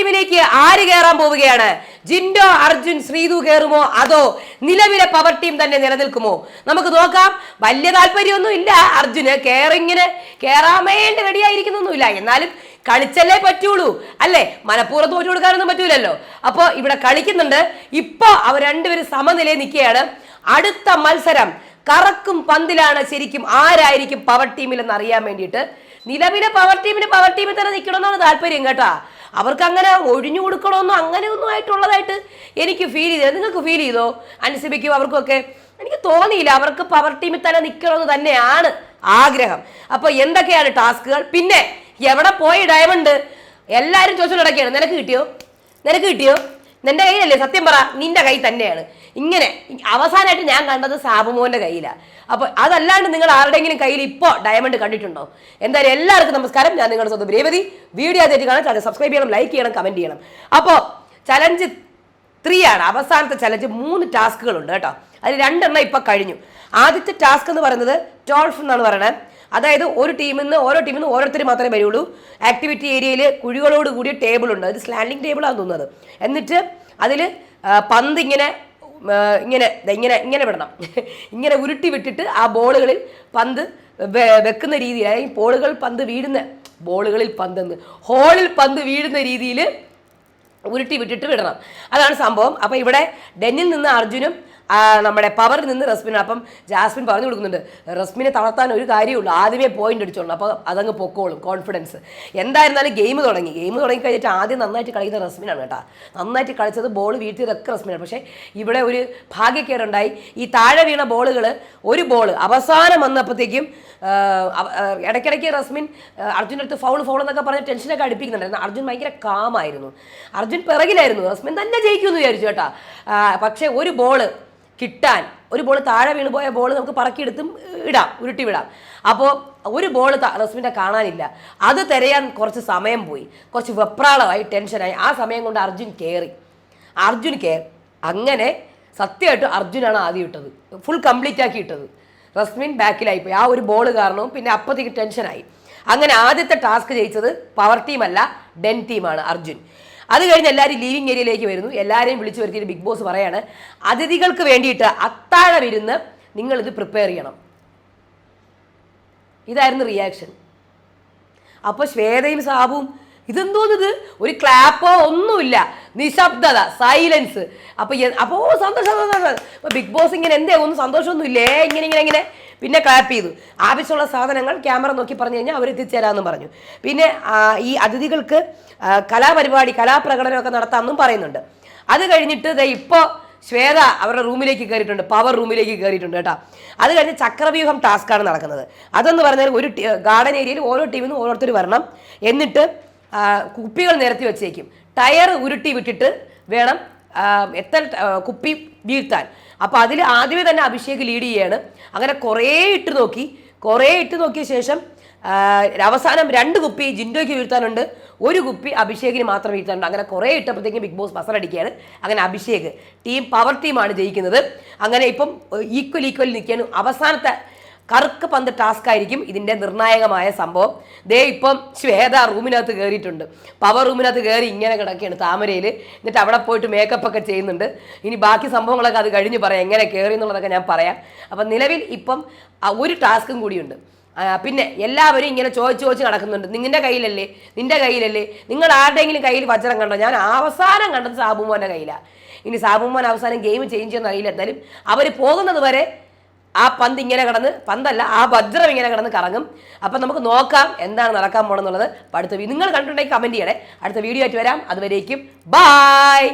ടീമിലേക്ക് ആര് കയറാൻ പോവുകയാണ്? ജിൻഡോ അർജുൻ ശ്രീതു കയറുമോ അതോ നിലവിലെ പവർ ടീം തന്നെ നിലനിൽക്കുമോ? നമുക്ക് നോക്കാം. വലിയ താല്പര്യമൊന്നും ഇല്ല അർജുന് കയറിങ്ങിന് കയറാൻ വേണ്ടി റെഡി ആയിരിക്കുന്നൊന്നുമില്ല. എന്നാലും കളിച്ചല്ലേ പറ്റുള്ളൂ. അല്ലേ? മനഃപൂർവം തോറ്റു കൊടുക്കാനൊന്നും പറ്റൂലല്ലോ. അപ്പോ ഇവിടെ കളിക്കുന്നുണ്ട്. ഇപ്പൊ അവർ രണ്ടുപേരും സമനിലയിൽ നിൽക്കുകയാണ്. അടുത്ത മത്സരം കറക്കും പന്തിലാണ് ശരിക്കും ആരായിരിക്കും പവർ ടീമിൽ എന്ന് അറിയാൻ വേണ്ടിയിട്ട്. നിലവിലെ പവർ ടീമിന് പവർ ടീമിൽ തന്നെ നിൽക്കണമെന്നാണ് താല്പര്യം കേട്ടാ. അവർക്ക് അങ്ങനെ ഒഴിഞ്ഞു കൊടുക്കണമെന്നോ അങ്ങനെ ഒന്നും ആയിട്ടുള്ളതായിട്ട് എനിക്ക് ഫീൽ ചെയ്തില്ല. നിങ്ങൾക്ക് ഫീൽ ചെയ്തോ? അനുസരിക്കും അവർക്കൊക്കെ എനിക്ക് തോന്നിയില്ല. അവർക്ക് പവർ ടീമിൽ തന്നെ നിൽക്കണമെന്ന് തന്നെയാണ് ആഗ്രഹം. അപ്പോൾ എന്തൊക്കെയാണ് ടാസ്കുകൾ? പിന്നെ എവിടെ പോയി ഡയമണ്ട് എല്ലാവരും നടക്കുകയാണ്. നിനക്ക് കിട്ടിയോ? നിനക്ക് കിട്ടിയോ? നിന്റെ കയ്യിലല്ലേ? സത്യം പറ നിന്റെ കൈ തന്നെയാണ്. ഇങ്ങനെ അവസാനമായിട്ട് ഞാൻ കണ്ടത് സാബുമോന്റെ കയ്യിലാണ് അപ്പൊ അതല്ലാണ്ട് നിങ്ങൾ ആരുടെയെങ്കിലും കയ്യിൽ ഇപ്പോ ഡയമണ്ട് കണ്ടിട്ടുണ്ടോ? എന്തായാലും എല്ലാവർക്കും നമസ്കാരം. ഞാൻ നിങ്ങളുടെ സ്വന്തം രേവതി വീഡിയോ ആദ്യമായിട്ട് കാണാൻ സബ്സ്ക്രൈബ് ചെയ്യണം ലൈക്ക് ചെയ്യണം കമന്റ് ചെയ്യണം. അപ്പോൾ ചലഞ്ച് ത്രീ ആണ്. അവസാനത്തെ ചലഞ്ച് മൂന്ന് ടാസ്കുകളുണ്ട് കേട്ടോ. അതിൽ രണ്ടെണ്ണം ഇപ്പൊ കഴിഞ്ഞു. ആദ്യത്തെ ടാസ്ക് എന്ന് പറയുന്നത് ടോൾഫ് എന്നാണ് പറയുന്നത് അതായത് ഒരു ടീമിൽ നിന്ന് ഓരോ ടീമിൽ നിന്ന് ഓരോരുത്തർ മാത്രമേ വരുള്ളൂ. ആക്ടിവിറ്റി ഏരിയയിൽ കുഴികളോട് കൂടിയ ടേബിൾ ഉണ്ട്. അത് സ്ലാൻഡിങ് ടേബിളാണ് തോന്നുന്നത്. എന്നിട്ട് അതിൽ പന്ത് ഇങ്ങനെ ഇങ്ങനെ ഇങ്ങനെ ഇങ്ങനെ വിടണം. ഇങ്ങനെ ഉരുട്ടി വിട്ടിട്ട് ആ ബോളുകളിൽ പന്ത് വെക്കുന്ന രീതിയിൽ അതായത് ബോളുകൾ പന്ത് വീഴുന്ന ബോളുകളിൽ പന്തെന്ന്. ഹോളിൽ പന്ത് വീഴുന്ന രീതിയിൽ ഉരുട്ടി വിട്ടിട്ട് വിടണം. അതാണ് സംഭവം. അപ്പോൾ ഇവിടെ ഡെന്നിൽ നിന്ന് അർജുനും നമ്മുടെ പവറിൽ നിന്ന് റസ്മിന് അപ്പം ജാസ്മിൻ പറഞ്ഞു കൊടുക്കുന്നുണ്ട് റസ്മിനെ തളർത്താൻ ഒരു കാര്യമുള്ളൂ ആദ്യമേ പോയിന്റ് അടിച്ചോളൂ അപ്പോൾ അതങ്ങ് പൊക്കോളും കോൺഫിഡൻസ് എന്തായിരുന്നാലും ഗെയിം തുടങ്ങി ഗെയിം തുടങ്ങി കഴിഞ്ഞിട്ട് ആദ്യം നന്നായിട്ട് കളിക്കുന്ന റസ്മിനാണ് കേട്ടോ. നന്നായിട്ട് കളിച്ചത് ബോൾ വീഴ്ത്തിയതൊക്കെ റസ്മിനാണ്. പക്ഷേ ഇവിടെ ഒരു ഭാഗ്യക്കേടുണ്ടായി. ഈ താഴെ വീണ ബോളുകൾ ഒരു ബോൾ അവസാനം വന്നപ്പോഴത്തേക്കും ഇടയ്ക്കിടയ്ക്ക് റസ്മിൻ അർജുന്റെ അടുത്ത് ഫൗൾ ഫൗൾ എന്നൊക്കെ പറഞ്ഞ് ടെൻഷനൊക്കെ അടുപ്പിക്കുന്നുണ്ടായിരുന്നു. അർജുൻ ഭയങ്കര കാമായിരുന്നു അർജുൻ പിറകിലായിരുന്നു. റസ്മിൻ തന്നെ ജയിക്കുമെന്ന് വിചാരിച്ചു കേട്ടോ. പക്ഷേ ഒരു ബോൾ കിട്ടാൻ. ഒരു ബോൾ താഴെ വീണുപോയ ബോൾ നമുക്ക് പറക്കിയെടുത്തും ഇടാം ഉരുട്ടി വിടാം അപ്പോൾ ഒരു ബോൾ റസ്മിന്റെ കാണാനില്ല. അത് തിരയാൻ കുറച്ച് സമയം പോയി. കുറച്ച് വെപ്രാളമായി ടെൻഷനായി. ആ സമയം കൊണ്ട് അർജുൻ കയറി അർജുൻ കയറി അങ്ങനെ സത്യമായിട്ടും അർജുനാണ് ആദ്യം ഇട്ടത്. ഫുൾ കംപ്ലീറ്റ് ആക്കി ഇട്ടത്. റസ്മിൻ ബാക്കിലായിപ്പോയി ആ ഒരു ബോൾ കാരണവും പിന്നെ അപ്പത്തേക്ക് ടെൻഷനായി. അങ്ങനെ ആദ്യത്തെ ടാസ്ക് ജയിച്ചത് പവർ ടീമല്ല ഡെൻ ടീമാണ് അർജുൻ. അത് കഴിഞ്ഞ് എല്ലാവരും ലീവിംഗ് ഏരിയയിലേക്ക് വരുന്നു. എല്ലാവരെയും വിളിച്ചു വരുത്തിയിട്ട് ബിഗ് ബോസ് പറയാണ് അതിഥികൾക്ക് വേണ്ടിയിട്ട് അത്താഴം ഇരുന്ന് നിങ്ങളിത് പ്രിപ്പയർ ചെയ്യണം. ഇതായിരുന്നു റിയാക്ഷൻ അപ്പോൾ ശ്വേതയും സാബുവും ഇതെന്തോന്നത് ഒരു ക്ലാപ്പോ ഒന്നുമില്ല. നിശബ്ദത സൈലൻസ് അപ്പോൾ അപ്പോൾ അപ്പോ സന്തോഷം സന്തോഷം. ബിഗ് ബോസ് ഇങ്ങനെ എന്തേ ഒന്നും സന്തോഷമൊന്നുമില്ലേ? ഇങ്ങനെ ഇങ്ങനെ ഇങ്ങനെ. പിന്നെ ക്ലാപ്പ് ചെയ്തു. ആവശ്യമുള്ള സാധനങ്ങൾ ക്യാമറ നോക്കി പറഞ്ഞു കഴിഞ്ഞാൽ അവർ എത്തിച്ചേരാമെന്നും പറഞ്ഞു. പിന്നെ ഈ അതിഥികൾക്ക് കലാപരിപാടി കലാപ്രകടനമൊക്കെ നടത്താമെന്നും പറയുന്നുണ്ട്. അത് കഴിഞ്ഞിട്ട് ഇപ്പോൾ ശ്വേത അവരുടെ റൂമിലേക്ക് കയറിയിട്ടുണ്ട്. പവർ റൂമിലേക്ക് കയറിയിട്ടുണ്ട് കേട്ടോ. അത് കഴിഞ്ഞ് ചക്രവ്യൂഹം ടാസ്ക്കാണ് നടക്കുന്നത്. അതെന്ന് പറഞ്ഞാൽ ഒരു ഗാർഡൻ ഏരിയയിൽ ഓരോ ടീമിൽ നിന്ന് ഓരോരുത്തർ വരണം. എന്നിട്ട് കുപ്പികൾ നിരത്തി വെച്ചേക്കും. ടയർ ഉരുട്ടി വിട്ടിട്ട് വേണം എത്ര കുപ്പി വീഴ്ത്താൻ. അപ്പോൾ അതിൽ ആദ്യമേ തന്നെ അഭിഷേക് ലീഡ് ചെയ്യാണ്. അങ്ങനെ കുറേ ഇട്ട് നോക്കി. കുറേ ഇട്ട് നോക്കിയ ശേഷം അവസാനം രണ്ട് കുപ്പി ജിൻഡോയ്ക്ക് വീഴ്ത്താനുണ്ട്. ഒരു കുപ്പി അഭിഷേകിന് മാത്രം വീഴ്ത്താനുണ്ട്. അങ്ങനെ കുറേ ഇട്ടപ്പോഴത്തേക്കും ബിഗ് ബോസ് ബസറടിക്കുകയാണ് അങ്ങനെ അഭിഷേക് ടീം പവർ ടീമാണ് ജയിക്കുന്നത്. അങ്ങനെ ഇപ്പം ഈക്വൽ ഈക്വൽ നിൽക്കാനും അവസാനത്തെ കറുക്ക് പന്ത് ടാസ്ക് ആയിരിക്കും ഇതിന്റെ നിർണായകമായ സംഭവം. ദേ ഇപ്പം ശ്വേത റൂമിനകത്ത് കയറിയിട്ടുണ്ട് പവർ റൂമിനകത്ത് കയറി ഇങ്ങനെ കിടക്കുകയാണ് താമരയിൽ എന്നിട്ട് അവിടെ പോയിട്ട് മേക്കപ്പ് ഒക്കെ ചെയ്യുന്നുണ്ട്. ഇനി ബാക്കി സംഭവങ്ങളൊക്കെ അത് കഴിഞ്ഞ് പറയാം. എങ്ങനെ കയറി എന്നുള്ളതൊക്കെ ഞാൻ പറയാം. അപ്പം നിലവിൽ ഇപ്പം ഒരു ടാസ്കും കൂടിയുണ്ട്. പിന്നെ എല്ലാവരും ഇങ്ങനെ ചോദിച്ച് ചോദിച്ച് നടക്കുന്നുണ്ട്. നിങ്ങളുടെ കയ്യിലല്ലേ? നിന്റെ കയ്യിലല്ലേ? നിങ്ങൾ ആരുടെയെങ്കിലും കയ്യിൽ വജ്രം കണ്ടോ? ഞാൻ അവസാനം കണ്ടത് സാബുമോന്റെ കയ്യിലാണ് ഇനി സാബുമോൻ അവസാനം ഗെയിം ചേഞ്ച് ചെയ്യുന്ന അറിയില്ല. എന്തായാലും അവർ പോകുന്നത് വരെ ആ പന്ത് ഇങ്ങനെ കിടന്ന് പന്തല്ല ആ വജ്രം ഇങ്ങനെ കിടന്ന് കറങ്ങും. അപ്പം നമുക്ക് നോക്കാം എന്താണ് നടക്കാൻ പോകണമെന്നുള്ളത് അടുത്ത നിങ്ങൾ കണ്ടിട്ടുണ്ടെങ്കിൽ കമന്റ് ചെയ്യണേ. അടുത്ത വീഡിയോ ആയിട്ട് വരാം. അതുവരേക്കും ബായ്